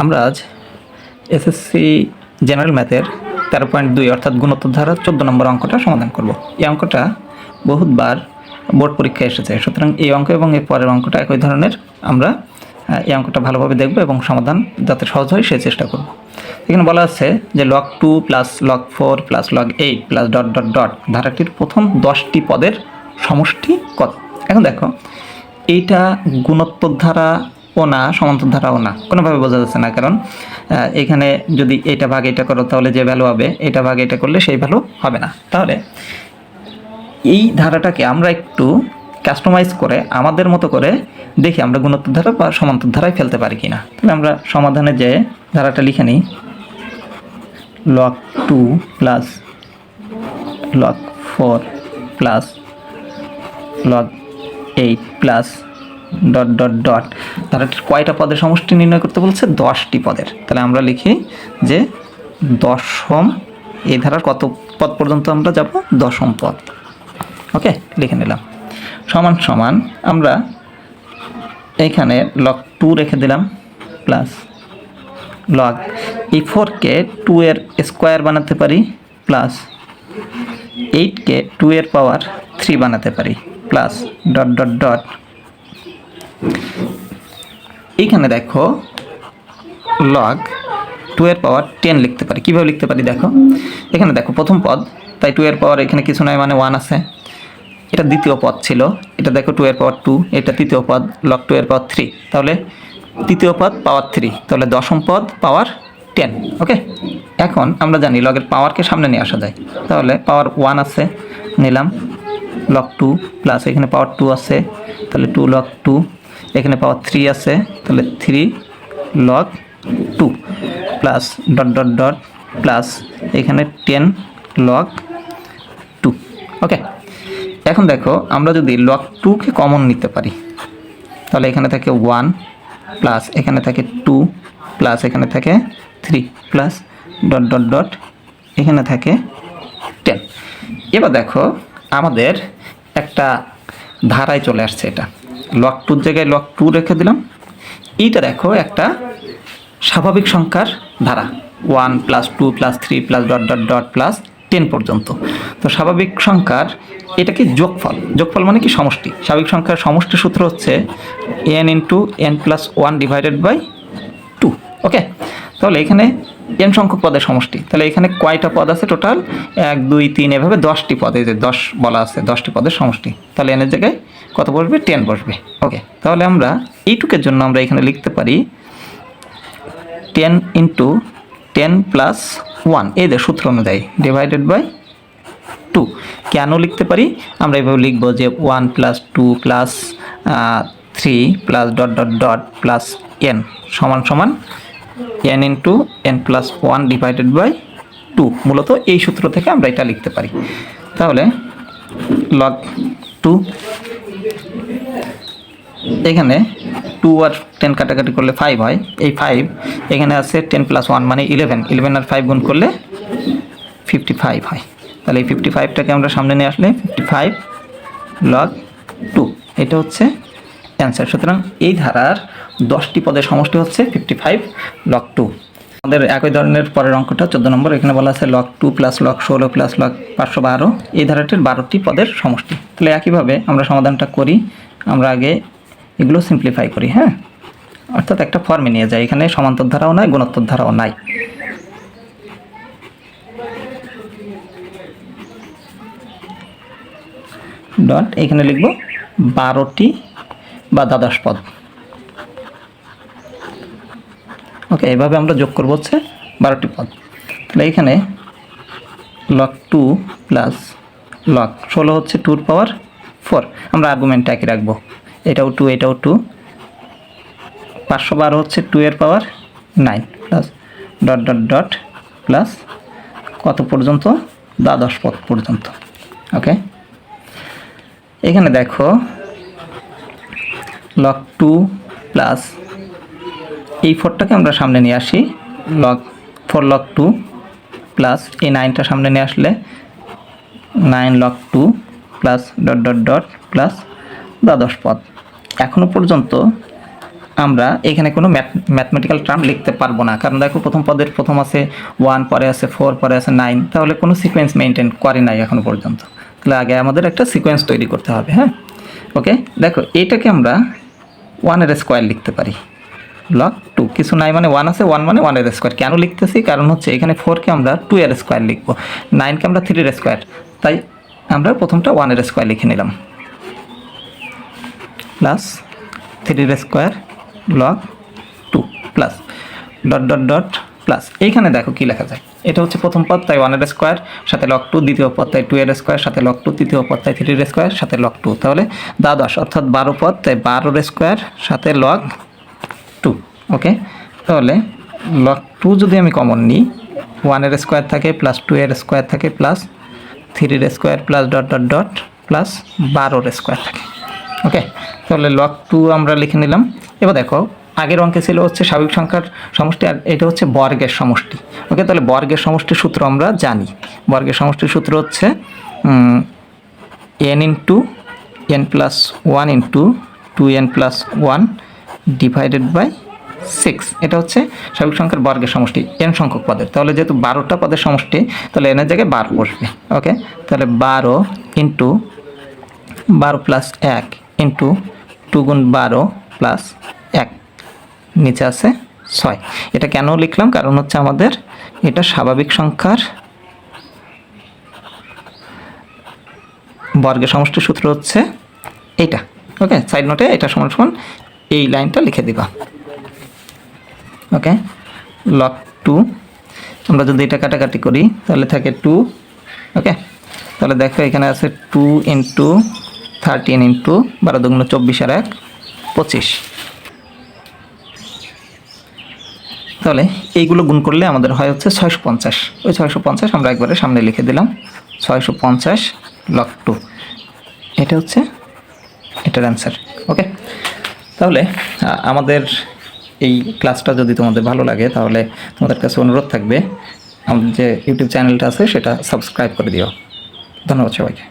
আমরা আজ SSC general ম্যাথের তেরো পয়েন্ট দুই অর্থাৎ গুণোত্তর ধারা চোদ্দ নম্বর অঙ্কটা সমাধান করব। এই অঙ্কটা বহুতবার বোর্ড পরীক্ষায় এসেছে, সুতরাং এই অঙ্ক এবং এর পরের অঙ্কটা একই ধরনের আমরা এই অঙ্কটা ভালোভাবে দেখব এবং সমাধান যাতে সহজ হয় সেই চেষ্টা করব। এখানে বলা আছে যে log two plus log four plus log eight plus dot dot dot ধারাটির প্রথম দশটি পদের সমষ্টি কত? এখন দেখো, এইটা গুণোত্তর ধারা ও না, সমান্তর ধারাও না। কোনোভাবে বোঝা যাচ্ছে না, কারণ এখানে যদি এটা ভাগ এটা করো, তাহলে যে ভ্যালু হবে, এটা ভাগ এটা করলে সেই ভ্যালু হবে না। তাহলে, এই ধারাটাকে আমরা একটু কাস্টমাইজ করে, আমাদের মতো করে দেখি আমরা গুণোত্তর ধারা বা সমান্তর ধারায় ফেলতে পারি কিনা। তাহলে আমরা সমাধানে যে ধারাটা লিখে নিই log two plus log four plus log eight plus dot dot dot ধারাটির কয়টা পদের সমষ্টি নির্ণয় করতে বলছে? দশটি পদের। তাহলে আমরা লিখি যে দশম এই ধারার কত পদ পর্যন্ত আমরা যাব? দশম পদ। ওকে, লিখে নিলাম। সমান সমান, আমরা এইখানে লগ টু রেখে দিলাম প্লাস লগ এই ফোরকে টু এর স্কোয়ার বানাতে পারি প্লাস এইটকে টু এর পাওয়ার থ্রি বানাতে পারি প্লাস ডট ডট ডট এইখানে দেখো লগ টু এর পাওয়ার টেন লিখতে পারি। কীভাবে লিখতে পারি দেখো? এখানে দেখো প্রথম পদ, তাই টু এর পাওয়ার এখানে কিছু নয় মানে ওয়ান আছে। এটা দ্বিতীয় পদ ছিল। এটা দেখো টু এর পাওয়ার টু এটা তৃতীয় পদ লগ টু এর পাওয়ার থ্রি তাহলে তৃতীয় পদ পাওয়ার থ্রি তাহলে দশম পদ পাওয়ার টেন ওকে এখন আমরা জানি লগের পাওয়ারকে সামনে নিয়ে আসা যায়। তাহলে পাওয়ার ওয়ান আছে, নিলাম। লগ টু প্লাস এখানে পাওয়ার টু আছে। তাহলে টু লগ টু এখানে পাওয়ার থ্রি আছে, তাহলে three log two plus dot dot dot plus এখানে টেন লগ টু ওকে এখন দেখো, আমরা যদি লগ টুকে কমন নিতে পারি, তাহলে এখানে থাকে ওয়ান প্লাস এখানে থাকে টু প্লাস এখানে থাকে three plus dot dot dot এখানে থাকে টেন এবার দেখো, আমাদের একটা ধারায় চলে আসছে এটা। লক টুর জায়গায় লক টু রেখে দিলাম। এইটা দেখো, একটা স্বাভাবিক সংখ্যার ধারা। One plus two plus three plus dot dot dot plus ten পর্যন্ত। তো স্বাভাবিক সংখ্যার এটা কি যোগফল। যোগফল মানে কি? সমষ্টি। স্বাভাবিক সংখ্যার সমষ্টি সূত্র হচ্ছে n into n plus one divided by two. Okay? তাহলে এখানে এন সংখ্যক পদের সমষ্টি। তাহলে এখানে কয়টা পদ আছে টোটাল? এক, দুই, তিন, এভাবে দশটি পদ। এই যে দশ বলা আছে, দশটি পদের সমষ্টি। তাহলে এনের জায়গায় কত বসবে? টেন বসবে। ওকে তাহলে আমরা এইটুকের জন্য আমরা এখানে লিখতে পারি ten into ten plus one এই যে সূত্র অনুযায়ী ডিভাইডেড বাই টু কেন লিখতে পারি? আমরা এভাবে লিখব যে one plus two plus three plus dot dot dot plus n সমান সমান n into n plus one divided by two মূলত এই সূত্র থেকে আমরা এটা লিখতে পারি। তাহলে লগ টু এখানে টু আর টেন কাটাকাটি করলে ফাইভ হয়। এই ফাইভ এখানে আছে টেন প্লাস ওয়ান মানে ইলেভেন ইলেভেন আর ফাইভ গুণ করলে ফিফটি ফাইভ হয়। তাহলে এই ফিফটি ফাইভটাকে আমরা সামনে নিয়ে আসলে ফিফটি ফাইভ লগ টু এটা হচ্ছে অ্যান্সার সুতরাং এই ধারার দশটি পদের সমষ্টি হচ্ছে ফিফটি ফাইভ লগ টু আমাদের একই ধরনের পরের অঙ্কটা, চোদ্দ নম্বর, এখানে বলা আছে লক টু প্লাস লক ষোলো প্লাস লক পাঁচশো বারো। এই ধারাটির বারোটি পদের সমষ্টি। তাহলে একইভাবে আমরা সমাধানটা করি। আমরা আগে এগুলো সিম্পলিফাই করি হ্যাঁ? অর্থাৎ একটা ফর্মে নিয়ে যাই, এখানে সমান্তর ধারাও নাই, গুণোত্তর ধারাও নাই। ডট এখানে লিখব বারোটি বা দ্বাদশ পদ। ওকে এভাবে আমরা যোগ করব হচ্ছে বারোটি পদ। তাহলে এখানে লক টু প্লাস লক ষোলো হচ্ছে টুর পাওয়ার ফোর আমরা আর্গুমেন্ট একই রাখব। এটাও টু এটাও টু পাঁচশো বারো হচ্ছে টু এর power nine plus dot dot dot plus কত পর্যন্ত? দ্বাদশ পথ পর্যন্ত। ওকে এখানে দেখো লক টু প্লাস এই ফোরটাকে আমরা সামনে নিয়ে আসি। Log four log two plus এই নাইনটা সামনে নিয়ে আসলে nine log two plus dot dot dot plus দ্বাদশ পদ। এখনও পর্যন্ত আমরা এখানে কোনো ম্যাথমেটিক্যাল টার্ম লিখতে পারব না। কারণ দেখো প্রথম পদের প্রথম আছে ওয়ান পরে আছে ফোর পরে আছে নাইন তাহলে কোনো সিকোয়েন্স মেনটেন করে নাই এখনও পর্যন্ত। তাহলে আগে আমাদের একটা সিকোয়েন্স তৈরি করতে হবে হ্যাঁ? ওকে দেখো এইটাকে আমরা ওয়ানের স্কোয়ার লিখতে পারি। লক টু কিছু নাই মানে ওয়ান আছে ওয়ান মানে ওয়ানের স্কোয়ার কেন লিখতেছি? কারণ হচ্ছে এখানে ফোরকে আমরা টু এর স্কোয়ার লিখব। নাইনকে আমরা থ্রির স্কোয়ার তাই আমরা প্রথমটা ওয়ানের স্কোয়ার লিখে নিলাম। প্লাস থ্রির square log two plus dot dot dot plus. এইখানে দেখো কি লেখা যায়। এটা হচ্ছে প্রথম পদ, তাই ওয়ানের স্কোয়ার, সাথে লক টু, দ্বিতীয় পদ, তাই টু এর স্কোয়ার, সাথে লক টু, তৃতীয় পদ, তাই থ্রির স্কোয়ার, সাথে লক টু। তাহলে দ্বাদশ, অর্থাৎ বারো পদ, তাই বারোর স্কোয়ার, সাথে লগ টু। ওকে? তাহলে লগ টু যদি আমি কমন নিই ওয়ানের স্কোয়ার থাকে প্লাস টু এর স্কোয়ার থাকে প্লাস থ্রির square plus dot dot dot plus বারোর স্কোয়ার থাকে। ওকে তাহলে লক টু আমরা লিখে নিলাম। এবার দেখো, আগের অঙ্কে ছিল হচ্ছে স্বাভাবিক সংখ্যার সমষ্টি আর এটা হচ্ছে বর্গের সমষ্টি। ওকে তাহলে বর্গের সমষ্টির সূত্র আমরা জানি। বর্গের সমষ্টির সূত্র হচ্ছে n into n plus one into two n plus one divided by six এটা হচ্ছে স্বাভাবিক সংখ্যার বর্গের সমষ্টি এন সংখ্যক পদের। তাহলে যেহেতু বারোটা পদের সমষ্টি, তাহলে এনের জায়গায় বারো বসবে। ওকে তাহলে বারো ইন্টু বারো প্লাস এক ইন্টু টু গুণ বারো প্লাস এক। নিচে আছে ছয়। এটা কেন লিখলাম? কারণ হচ্ছে আমাদের এটা স্বাভাবিক সংখ্যার বর্গের সমষ্টির সূত্র হচ্ছে এইটা। ওকে সাইড নোটে এটা সমান সমান এই লাইনটা লিখে দিবা। ওকে লক টু আমরা যদি এটা কাটাকাটি করি, তাহলে থাকে টু ওকে তাহলে দেখো এখানে আছে টু ইন্টু থার্টিন ইন্টু বারো দুগুণ চব্বিশ আর এক, পঁচিশ। তাহলে এইগুলো গুণ করলে আমাদের হয় হচ্ছে ছয়শো পঞ্চাশ। ওই ছয়শো পঞ্চাশ আমরা একবারে সামনে লিখে দিলাম, ছয়শো পঞ্চাশ লক টু এটা হচ্ছে এটার অ্যান্সার ওকে তাহলে আমাদের এই ক্লাসটা যদি তোমাদের ভালো লাগে, তাহলে তোমাদের কাছে অনুরোধ থাকবে, আমাদের যে ইউটিউব চ্যানেলটা আছে, সেটা সাবস্ক্রাইব করে দিও। ধন্যবাদ সবাইকে।